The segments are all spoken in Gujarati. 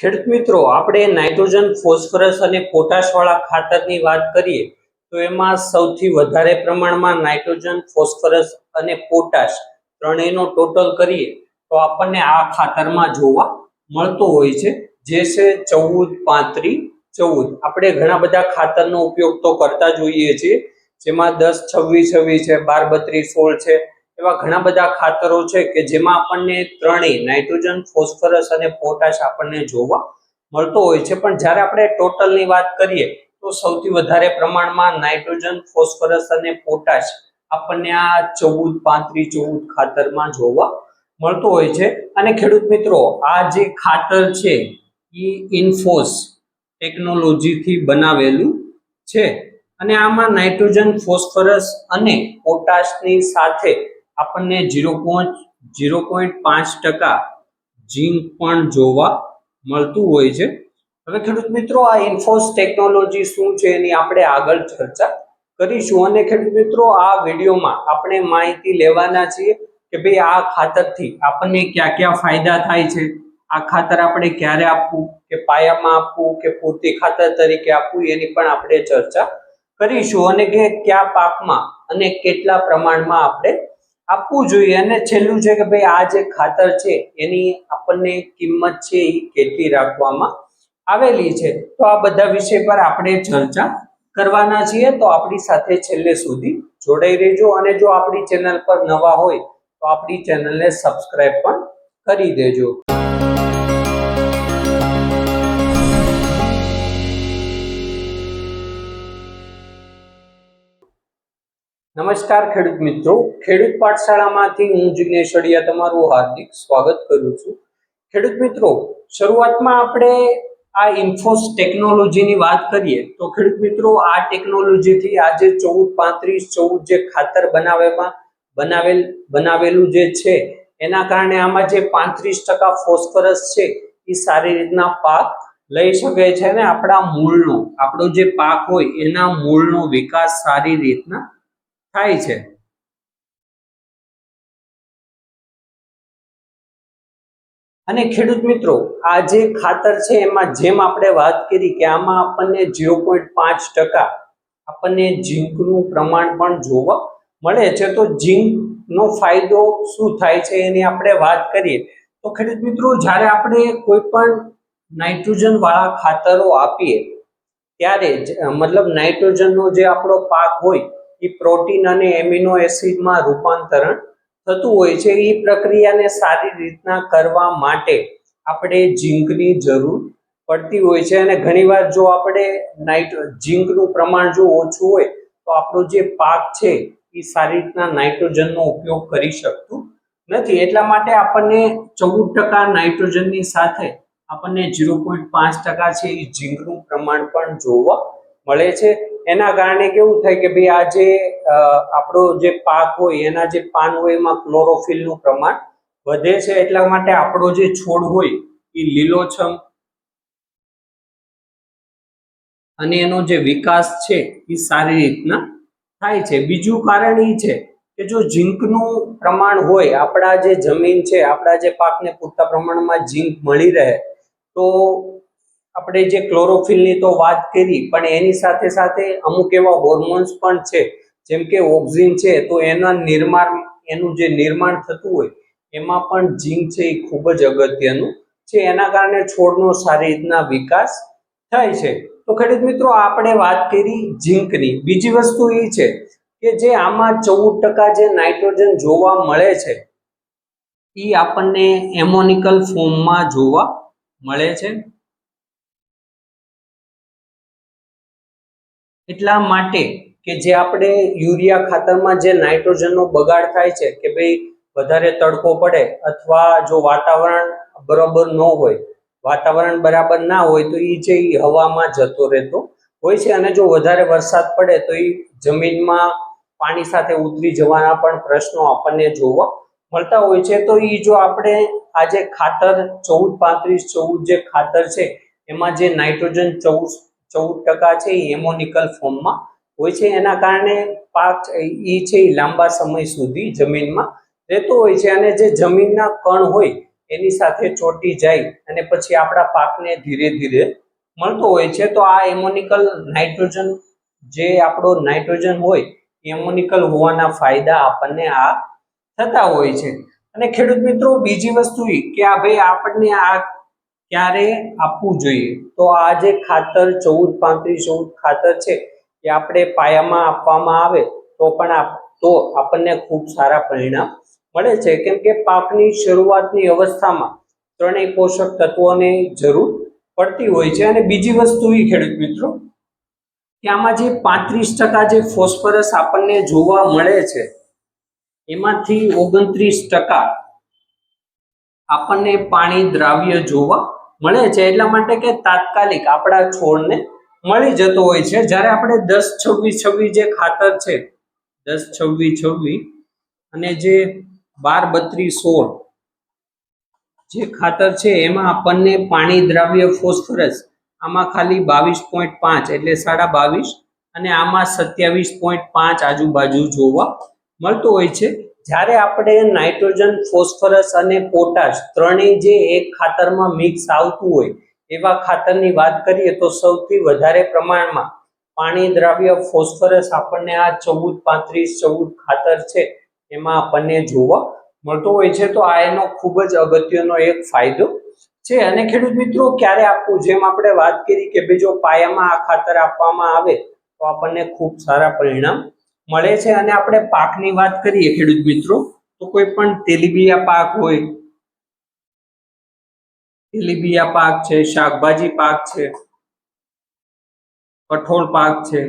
ખેડૂત મિત્રો, આપણે નાઇટ્રોજન, ફોસ્ફરસ અને પોટાશવાળા ખાતરની વાત કરીએ, તો એમાં સૌથી વધારે પ્રમાણમાં નાઇટ્રોજન, ફોસ્ફરસ અને પોટાશ ત્રણેયનો ટોટલ કરીએ, તો આપણને આ ખાતરમાં જોવા મળતો હોય છે, જે છે ચૌદ પાંત્રીસ ચૌદ. આપણે ઘણા બધા ખાતરનો ઉપયોગ તો કરતા જોઈએ છીએ, જેમાં દસ, છવ્વીસ છવ્વીસ છે, બાર, બત્રીસ, સોળ છે એવા ઘણા બધા ખાતરો છે કે જેમાં આપણને ત્રણેય, નાઇટ્રોજન, ફોસ્ફરસ અને પોટાશ આપણને જોવા મળતો હોય છે. પણ જ્યારે આપણે ટોટલની વાત કરીએ, તો સૌથી વધારે પ્રમાણમાં નાઇટ્રોજન, ફોસ્ફરસ અને પોટાશ આપણને આ ચૌદ, પાંત્રીસ ચૌદ ખાતરમાં જોવા મળતો હોય છે. અને ખેડૂત મિત્રો, આ જે ખાતર છે, એ ઇન્ફોસ ટેકનોલોજીથી બનાવેલું છે. અને આમાં નાઇટ્રોજન, ફોસ્ફરસ અને પોટાશની સાથે આપણને ઝીરો પોઈન્ટ ઝીરો પોઈન્ટ પાંચ ટકા ઝીંક પણ જોવા મળતું હોય છે. હવે ખેડૂત મિત્રો, આ ઇન્ફોસ ટેકનોલોજી શું છે એની આપણે આગળ ચર્ચા કરીશું. અને ખેડૂત મિત્રો, આ વિડીયોમાં આપણે માહિતી લેવાના છીએ કે ભાઈ આ ખાતરથી આપણને ક્યાં ક્યાં ફાયદા થાય છે. આ ખાતર આપણે ક્યારે આપવું, કે પાયામાં આપવું, કે પૂરતી ખાતર તરીકે આપવું, એની પણ આપણે ચર્ચા કરીશું. અને કે કયા પાકમાં અને કેટલા પ્રમાણમાં આપણે આપવું જોઈએ. અને છેલ્લું છે કે ભાઈ આ જે ખાતર છે, એની આપણને કિંમત છે એ કેટલી રાખવામાં આવેલી છે. તો આ બધા વિષય પર આપણે ચર્ચા કરવાના છીએ. તો આપણી સાથે છેલ્લે સુધી જોડાઈ રહેજો. અને જો આપણી ચેનલ પર નવા હોય, તો આપણી ચેનલને સબસ્ક્રાઈબ પણ કરી દેજો. નમસ્કાર ખેડૂત મિત્રો. ખેડૂત પાઠશાળામાંથી હું જિગ્નેશ અડિયા તમારું હાર્દિક સ્વાગત કરું છું. ખેડૂત મિત્રો, શરૂઆતમાં આપણે આ ઇન્ફોસ ટેકનોલોજીની વાત કરીએ તો ખેડૂત મિત્રો, આ ટેકનોલોજીથી આજે ચૌદ પાંત્રીસ ચૌદ જે ખાતર બનાવેમાં બનાવેલ બનાવેલું જે છે, એના કારણે આમાં જે પાંત્રીસ ટકા ફોસ્ફરસ છે, એ સારી રીતના પાક લઈ શકે છે અને આપણા મૂળનો, આપણો જે પાક હોય એના મૂળનો વિકાસ સારી રીતના થાય છે. અને ખેડૂત મિત્રો, આ જે ખાતર છે, એમાં જેમ આપણે વાત કરી કે આમાં આપણને ઝીરો પોઈન્ટ પાંચ ટકા આપણને ઝીંકનું પ્રમાણ પણ જોવા મળે છે, તો ઝીંકનો ફાયદો શું થાય છે એની આપણે વાત કરીએ. તો ખેડૂત મિત્રો, જ્યારે આપણે કોઈ પણ નાઇટ્રોજન વાળા ખાતરો આપીએ, ત્યારે મતલબ નાઇટ્રોજનનો જે આપણો પાક હોય એ પ્રોટીન અને એમિનો એસિડમાં રૂપાંતરણ થતું હોય છે. એ પ્રક્રિયાને સારી રીતના કરવા માટે આપણે ઝીંકની જરૂર પડતી હોય છે. અને ઘણીવાર જો આપણે નાઇટ, ઝીંકનું પ્રમાણ જો ઓછું હોય, તો આપણો જે પાક છે, એ સારી રીતના નાઇટ્રોજનનો ઉપયોગ કરી શકતું નથી. એટલા માટે આપણને ચૌદ ટકા નાઇટ્રોજનની સાથે આપણને ઝીરો પોઈન્ટ પાંચ ટકા છે એ ઝીંકનું પ્રમાણ પણ જોવા મળે છે. એના કારણે કેવું થાય કે ભાઈ આ આપણો જે પાક હોય, એના જે પાન હોય, એમાં ક્લોરોફિલનું પ્રમાણ વધે છે એટલા માટે આપણો જે છોડ હોય એ લીલોછમ અને એનો જે વિકાસ છે એ સારી રીતના થાય છે. બીજું કારણ એ છે કે જો ઝીંકનું પ્રમાણ હોય, આપણા જે જમીન છે, આપણા જે પાકને પૂરતા પ્રમાણમાં ઝીંક મળી રહે, તો આપણે જે ક્લોરોફિલની તો વાત કરી, પણ એની સાથે સાથે અમુક એવા હોર્મોન્સ પણ છે. જેમ કે ઓક્સિન છે, તો એના નિર્માણ, એનું જે નિર્માણ થતું હોય, એમાં પણ ઝીંક છે એ ખૂબ જ અગત્યનું છે. એના કારણે છોડનો સારી રીતના વિકાસ થાય છે. તો ખેડૂત મિત્રો, આપણે વાત કરી ઝીંકની. બીજી વસ્તુ એ છે કે જે આમાં ચૌદ ટકા જે નાઇટ્રોજન જોવા મળે છે, એ આપણને એમોનિકલ ફોર્મમાં જોવા મળે છે. એટલા માટે કે જે આપણે યુરિયા ખાતરમાં જે નાઇટ્રોજનનો બગાડ થાય છે કે ભાઈ વધારે તડકો પડે અથવા જો વાતાવરણ બરોબર ન હોય, વાતાવરણ બરાબર ના હોય તો એ જે હવામાં જતો રહેતો હોય છે અને જો વધારે વરસાદ પડે તો એ જમીનમાં પાણી સાથે ઉતરી જવાના પણ પ્રશ્નો આપણને જોવા મળતા હોય છે. તો એ જો આપણે આ જે ખાતર ચૌદ પાંત્રીસ ચૌદ જે ખાતર છે, એમાં જે નાઇટ્રોજન ચૌદ ચૌદ ટકા છે એ એમોનિકલ ફોર્મમાં હોય છે. એના કારણે પાક એ છે લાંબા સમય સુધી જમીનમાં રહેતો હોય છે અને જે જમીનના કણ હોય એની સાથે ચોંટી જાય અને પછી આપણા પાકને ધીરે ધીરે મળતો હોય છે. તો આ એમોનિકલ નાઇટ્રોજન જે આપણો નાઇટ્રોજન હોય એમોનિકલ હોવાના ફાયદા આપણને આ થતા હોય છે. અને ખેડૂત મિત્રો, બીજી વસ્તુ કે આ ભાઈ આપણને આ ક્યારે આપવું જોઈએ? તો આ જે ખાતર ચૌદ, પાંત્રીસ ચૌદ ખાતર છે, એ આપણે પાયામાં આપવામાં આવે તો પણ આપ, તો આપણને ખૂબ સારા પરિણામ મળે છે. કેમ કે પાકની શરૂઆતની અવસ્થામાં ત્રણેય પોષક તત્વોની જરૂર પડતી હોય છે. અને બીજી વસ્તુ એ ખેડૂત મિત્રો, કે આમાં જે પાંત્રીસ ટકા જે ફોસ્ફરસ આપણને જોવા મળે છે, એમાંથી ઓગણત્રીસ ટકા આપણને પાણી દ્રાવ્ય જોવા મળે છે એટલા માટે કે તાત્કાલિક આપણા છોડને મળી જતો હોય છે. જ્યારે આપણે દસ છવ્વીસ છવ્વીસ જે ખાતર છે, દસ છવ્વીસ છવ્વીસ અને જે બાર બત્રીસ સોળ જે ખાતર છે, એમાં આપણને પાણી દ્રાવ્ય ફોસ્ફરસ, આમાં ખાલી બાવીસ પોઈન્ટ પાંચ એટલે સાડા બાવીસ અને આમાં સત્યાવીસ પોઈન્ટ પાંચ આજુબાજુ જોવા મળતું હોય છે. જ્યારે આપણે નાઇટ્રોજન, ફોસ્ફરસ અને પોટાશ ત્રણેય જે એક ખાતરમાં મિક્સ આવતું હોય, એવા ખાતરની વાત કરીએ તો સૌથી વધારે પ્રમાણમાં પાણી, દ્રાવ્ય, ફોસ્ફરસ આપણને આ ચૌદ, પાંત્રીસ, ચૌદ ખાતર છે, એમાં આપણને જોવા મળતો હોય છે. તો આ એનો ખૂબ જ અગત્યનો એક ફાયદો છે. અને ખેડૂત મિત્રો, ક્યારે આપવું? જેમ આપણે વાત કરી કે ભાઈ જો પાયામાં આ ખાતર આપવામાં આવે, તો આપણને ખૂબ સારા પરિણામ મળે છે અને આપણે પાકની વાત કરીએ ખેડૂત મિત્રો, તો કોઈ પણ તેલીબિયા પાક હોય, તેલીબિયા પાક છે, શાકભાજી પાક છે, કઠોળ પાક છે,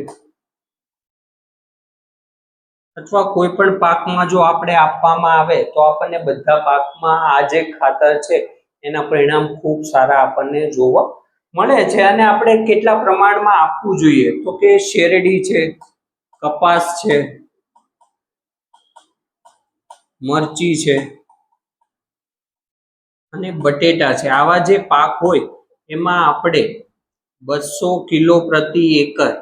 અથવા કોઈ પણ પાકમાં જો આપણે આપવામાં આવે, તો આપણને બધા પાકમાં આ જે ખાતર છે, એના પરિણામ ખૂબ સારા આપણને જોવા મળે છે. અને આપણે કેટલા પ્રમાણમાં આપવું જોઈએ? તો કે શેરડી છે કપાસ છે, મરચી છે અને બટેટા છે. આવા જે પાક હોય, એમાં આપણે બસો કિલો પ્રતિ એકર,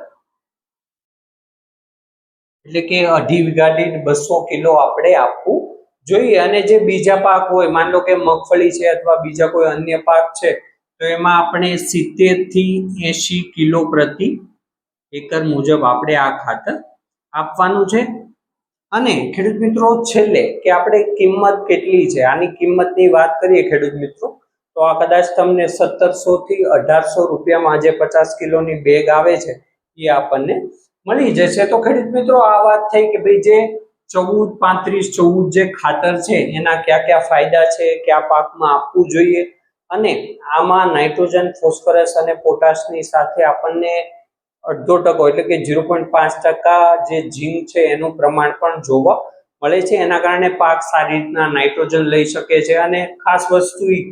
એટલે કે અઢી વીઘા દીઠ બસો કિલો આપણે આપવું જોઈએ. અને જે બીજા પાક હોય, માન લો કે મગફળી છે અથવા બીજા કોઈ અન્ય પાક છે, તો એમાં આપણે સિત્તેરથી એસી કિલો પ્રતિ એકર મુજબ આપણે આ ખાતર આપવાનું છે. અને ખેડૂત મિત્રો, છેલ્લે કે આપણે કિંમત કેટલી છે? આની કિંમતની વાત કરીએ ખેડૂત મિત્રો, તો આ કદાચ તમને સત્તરસો થી અઢારસો રૂપિયામાં જે પચાસ કિલોની બેગ આવે છે, એ આપણને મળી જશે. તો ખેડૂત મિત્રો, આ વાત થઈ કે ભાઈ જે ચૌદ, પાંત્રીસ, ચૌદ જે ખાતર છે, એના કયા કયા ફાયદા છે, કયા પાકમાં આપવું જોઈએ? અને આમાં નાઇટ્રોજન, ફોસ્ફરસ અને પોટાશની સાથે આપણને અડધો ટકો, એટલે કે ઝીરો પોઈન્ટ પાંચ ટકા જે ઝીંક છે એનું પ્રમાણ પણ જોવા મળે છે. એના કારણે પાક સારી રીતના નાઇટ્રોજન લઈ શકે છે અને ખાસ વસ્તુ ઈ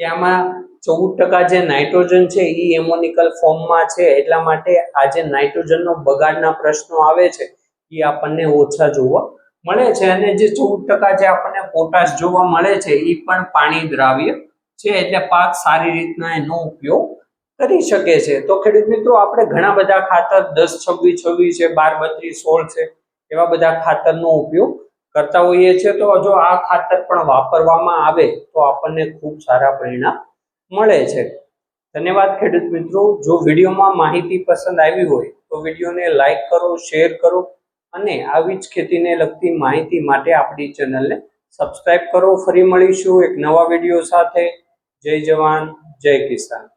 કે આમાં ચૌદ ટકા જે નાઇટ્રોજન છે એ એમોનિકલ ફોર્મમાં છે. એટલા માટે આ જે નાઇટ્રોજનનો બગાડના પ્રશ્નો આવે છે એ આપણને ઓછા જોવા મળે છે. અને જે ચૌદ ટકા જે આપણને પોટાશ જોવા મળે છે એ પણ પાણી દ્રાવ્ય છે. એટલે પાક સારી રીતના એનો ઉપયોગ કરી શકે છે. તો ખેડૂત મિત્રો, આપણે ઘણા બધા ખાતર, દસ, છવ્વીસ છવ્વીસ છે, બાર, બત્રીસ, સોળ છે, એવા બધા ખાતરનો ઉપયોગ કરતા હોઈએ છીએ. તો જો આ ખાતર પણ વાપરવામાં આવે, તો આપણને ખૂબ સારા પરિણામ મળે છે. ધન્યવાદ ખેડૂત મિત્રો. જો વિડીયોમાં માહિતી પસંદ આવી હોય, તો વિડીયોને લાઈક કરો, શેર કરો અને આવી જ ખેતીને લગતી માહિતી માટે આપણી ચેનલને સબસ્ક્રાઇબ કરો. ફરી મળીશું એક નવા વીડિયો સાથે. જય જવાન, જય કિસાન.